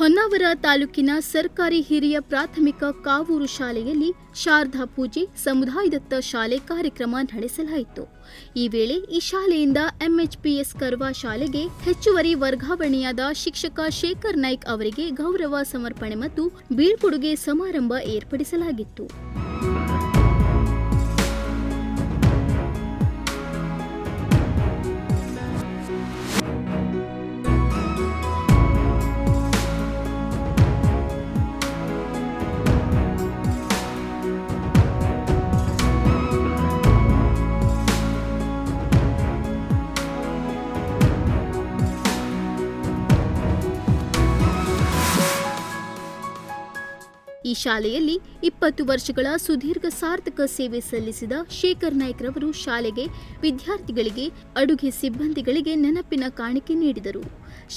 ಹೊನ್ನಾವರ ತಾಲೂಕಿನ ಸರ್ಕಾರಿ ಹಿರಿಯ ಪ್ರಾಥಮಿಕ ಕಾವೂರು ಶಾಲೆಯಲ್ಲಿ ಶಾರದಾ ಪೂಜೆ, ಸಮುದಾಯದತ್ತ ಶಾಲೆ ಕಾರ್ಯಕ್ರಮ ನಡೆಸಲಾಯಿತು. ಈ ವೇಳೆ ಈ ಶಾಲೆಯಿಂದ ಎಂಎಚ್ಪಿಎಸ್ ಕರ್ವಾ ಶಾಲೆಗೆ ಹೆಚ್ಚುವರಿ ವರ್ಗಾವಣೆಯಾದ ಶಿಕ್ಷಕ ಶೇಖರ್ ನಾಯ್ಕ್ ಅವರಿಗೆ ಗೌರವ ಸಮರ್ಪಣೆ ಮತ್ತು ಬೀಳ್ಕೊಡುಗೆ ಸಮಾರಂಭ ಏರ್ಪಡಿಸಲಾಗಿತ್ತು. ಈ ಶಾಲೆಯಲ್ಲಿ ಇಪ್ಪತ್ತು ವರ್ಷಗಳ ಸುದೀರ್ಘ ಸಾರ್ಥಕ ಸೇವೆ ಸಲ್ಲಿಸಿದ ಶೇಖರ್ ನಾಯ್ಕ್ ರವರು ಶಾಲೆಗೆ ವಿದ್ಯಾರ್ಥಿಗಳಿಗೆ, ಅಡುಗೆ ಸಿಬ್ಬಂದಿಗಳಿಗೆ ನೆನಪಿನ ಕಾಣಿಕೆ ನೀಡಿದರು.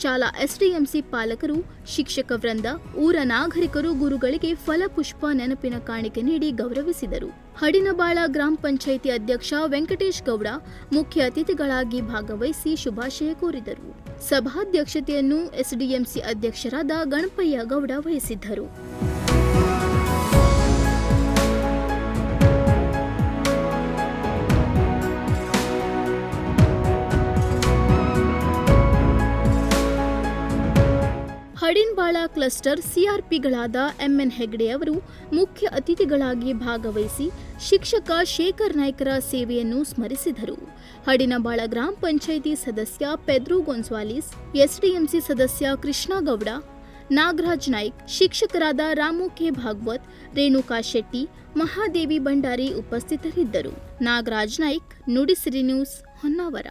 ಶಾಲಾ ಎಸ್ಡಿಎಂಸಿ ಪಾಲಕರು, ಶಿಕ್ಷಕ ವೃಂದ, ಊರ ನಾಗರಿಕರು ಗುರುಗಳಿಗೆ ಫಲಪುಷ್ಪ ನೆನಪಿನ ಕಾಣಿಕೆ ನೀಡಿ ಗೌರವಿಸಿದರು. ಹಡಿನಬಾಳ ಗ್ರಾಮ ಪಂಚಾಯಿತಿ ಅಧ್ಯಕ್ಷ ವೆಂಕಟೇಶ್ ಗೌಡ ಮುಖ್ಯ ಅತಿಥಿಗಳಾಗಿ ಭಾಗವಹಿಸಿ ಶುಭಾಶಯ ಕೋರಿದರು. ಸಭಾಧ್ಯಕ್ಷತೆಯನ್ನು ಎಸ್ಡಿಎಂಸಿ ಅಧ್ಯಕ್ಷರಾದ ಗಣಪಯ್ಯ ಗೌಡ ವಹಿಸಿದ್ದರು. ಹಡಿನ್ಬಾಳ ಕ್ಲಸ್ಟರ್ ಸಿಆರ್ಪಿಗಳಾದ ಎಂಎನ್ ಹೆಗ್ಡೆ ಅವರು ಮುಖ್ಯ ಅತಿಥಿಗಳಾಗಿ ಭಾಗವಹಿಸಿ ಶಿಕ್ಷಕ ಶೇಖರ್ ನಾಯ್ಕರ ಸೇವೆಯನ್ನು ಸ್ಮರಿಸಿದರು. ಹಡಿನಬಾಳ ಗ್ರಾಮ ಪಂಚಾಯಿತಿ ಸದಸ್ಯ ಪೆದ್ರು ಗೊನ್ಸ್ವಾಲಿಸ್, ಎಸ್ಡಿಎಂಸಿ ಸದಸ್ಯ ಕೃಷ್ಣಗೌಡ, ನಾಗರಾಜ್ ನಾಯ್ಕ್, ಶಿಕ್ಷಕರಾದ ರಾಮು ಕೆ ಭಾಗವತ್, ರೇಣುಕಾ ಶೆಟ್ಟಿ, ಮಹಾದೇವಿ ಭಂಡಾರಿ ಉಪಸ್ಥಿತರಿದ್ದರು. ನಾಗರಾಜ್ ನಾಯ್ಕ್, ನುಡಿಸಿರಿ ನ್ಯೂಸ್ ಹೊನ್ನಾವರ.